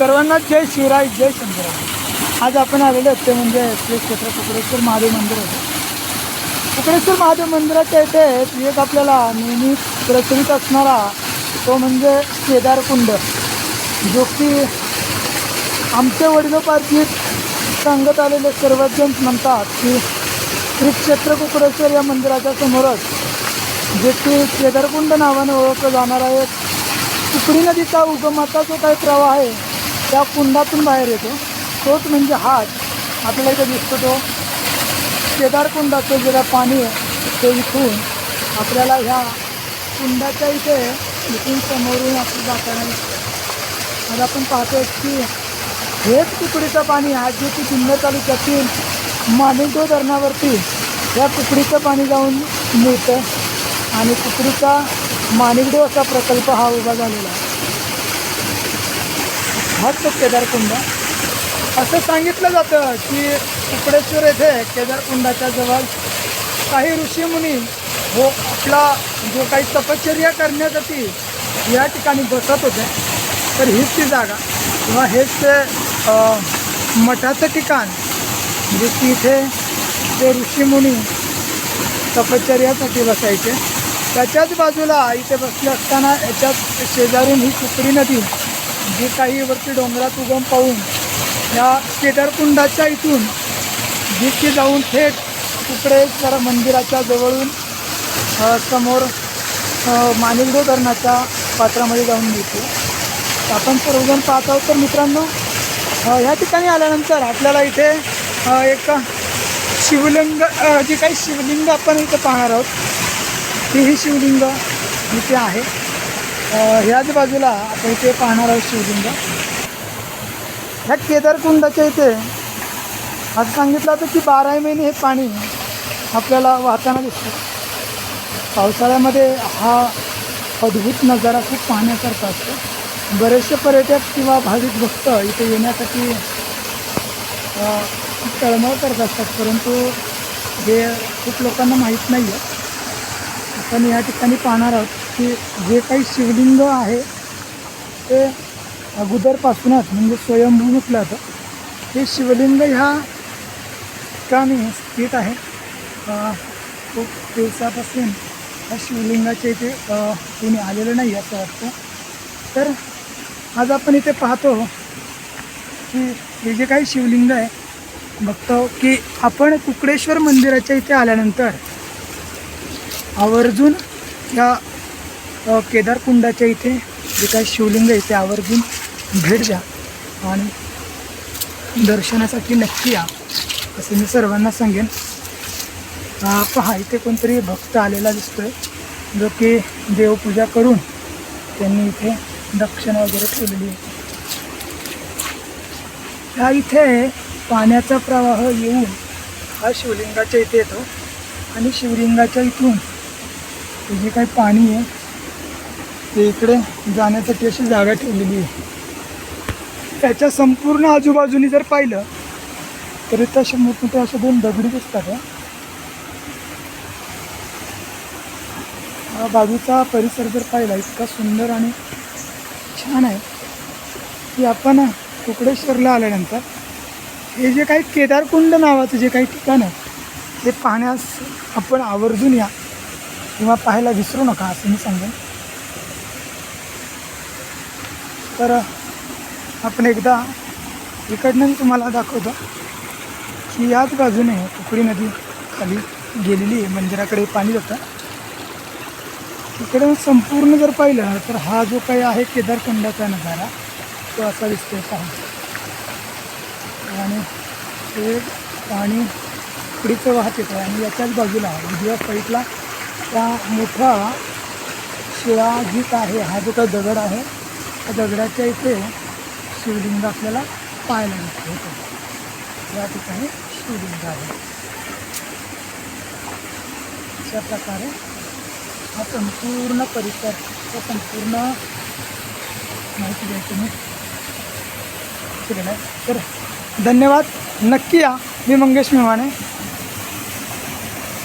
सर्वांना जय शिवराय जय शंकराय आज आपण आलेलो आहोत ते म्हणजे श्री क्षेत्र कुकडेश्वर महादेव मंदिर आहे. कुकडेश्वर महादेव मंदिराच्या इथे एक आपल्याला नेहमी प्रचलित असणारा तो म्हणजे केदारकुंड जो की आमचे वडिलोपार्जित सांगत आलेले सर्वजण म्हणतात की श्री क्षेत्र कुकडेश्वर या मंदिराच्या समोरच जे की केदारकुंड नावाने ओळखलं जाणार आहे कुकडी नदीचा उगमाचा जो काही प्रवाह आहे त्या कुंडातून बाहेर येतो. तोच म्हणजे हात. आपल्याला इथे दिसतो तो. केदारकुंडाचं जे पाणी आहे ते इथून आपल्याला ह्या कुंडाच्या इथे इथून समोरून आपलं जाताना दिसतं. आज आपण पाहतो की हेच कुकडीचं पाणी आज जे की जुन्नर तालुक्यातील मानिंदो धरणावरती या कुकडीचं पाणी जाऊन मिळतं. आणि कुकडीचा माणिकदेव असा प्रकल्प हा उभा झालेला आहे. हाच तो केदारकुंड असं सांगितलं जातं की कुकडेश्वर येथे केदारकुंडाच्या जवळ काही ऋषीमुनी हो आपला जो काही तपश्चर्या करण्यासाठी या ठिकाणी बसत होते. तर हीच ती जागा. किंवा हेच ते मठाचं ठिकाण. म्हणजे जे की इथे ते ऋषीमुनी तपश्चर्यासाठी बसायचे. त्याच्याच बाजूला इथे बसले असताना याच्यात शेजारून ही कुकडी नदी जे काही वरती डोंगरात उगम पाहून या केदारकुंडाच्या इथून जी जाऊन थेट तिकडे जरा मंदिराच्या जवळून समोर मानिलगो धरणाच्या पात्रामध्ये जाऊन मिळतो तर आपण सर्वजण पाहत आहोत तर मित्रांनो ह्या ठिकाणी आल्यानंतर आपल्याला इथे एक शिवलिंग जे काही शिवलिंग आपण इथं पाहणार आहोत ती ही शिवलिंग इथे आहे. ह्याच बाजूला आपण इथे पाहणार आहोत शिवलिंग ह्या केदारकुंडाच्या इथे आज सांगितलं होतं की बाराही महिने हे पाणी आपल्याला वाहताना दिसतं. पावसाळ्यामध्ये हा अद्भुत नजारा खूप पाहण्यासारखा असतो. बरेचसे पर्यटक किंवा भाविक भक्त इथे येण्यासाठी खूप तळमळ करत असतात परंतु हे खूप लोकांना माहीत नाही आहे आपण या ठिकाणी पाहणार आहोत. की जे काही शिवलिंग आहे ते अगोदरपासूनच म्हणजे स्वयंभू म्हटलं जातं. हे शिवलिंग ह्या ठिकाणी स्थित आहे. खूप दिवसापासून ह्या शिवलिंगाच्या इथे कोणी आलेलं नाही असं वाटतं. तर आज आपण इथे पाहतो की हे जे काही शिवलिंग आहे बघतो की आपण कुकडेश्वर मंदिराच्या इथे आल्यानंतर आवर्जून या केदारकुंडाच्या इथे जे काही शिवलिंग आहे ते आवर्जून भेट द्या आणि दर्शनासाठी नक्की या असं मी सर्वांना सांगेन. पहा इथे कोणतरी भक्त आलेला दिसतोय जो की देवपूजा करून त्यांनी इथे दक्षिणा वगैरे ठेवलेली आहे. ह्या इथे पाण्याचा प्रवाह येऊन हा शिवलिंगाच्या इथे येतो आणि शिवलिंगाच्या इथून जे काही पाणी आहे ते इकडे जाण्यासाठी अशी जागा ठेवलेली आहे. त्याच्या संपूर्ण आजूबाजूनी जर पाहिलं तर इथं असे मोठमोठे असे दोन दगडी दिसतात हा. बाजूचा परिसर जर पाहिला इतका सुंदर आणि छान आहे की आपण कुकडेश्वरला आल्यानंतर हे जे काही केदारकुंड नावाचं जे काही ठिकाण आहे ते पाहण्यास आपण आवर्जून या किंवा पाहायला विसरू नका असं मी सांगेन. तर आपण एकदा इकडनं मी तुम्हाला दाखवतो की याच बाजूने कुकडी नदी खाली गेलेली आहे मंदिराकडे पाणी जातं. इकडे संपूर्ण जर पाहिलं तर हा जो काही आहे केदारखंडाचा नजारा तो असा दिसतोय पहा. आणि ते पाणी उकडीचं वाहत येतं आणि याच्याच बाजूला उजव्या साईडला त्या मोठा शिळा शिळाजीत आहे हा जो काही दगड आहे दगडाच्या इथे शिवलिंग आपल्याला पाहायला मिळतो. होतं या ठिकाणी शिवलिंग आहे. अशा प्रकारे हा संपूर्ण परिसर संपूर्ण माहिती द्यायची मी केलेलं आहे तर धन्यवाद. नक्की या. मी मंगेश मेवाणे.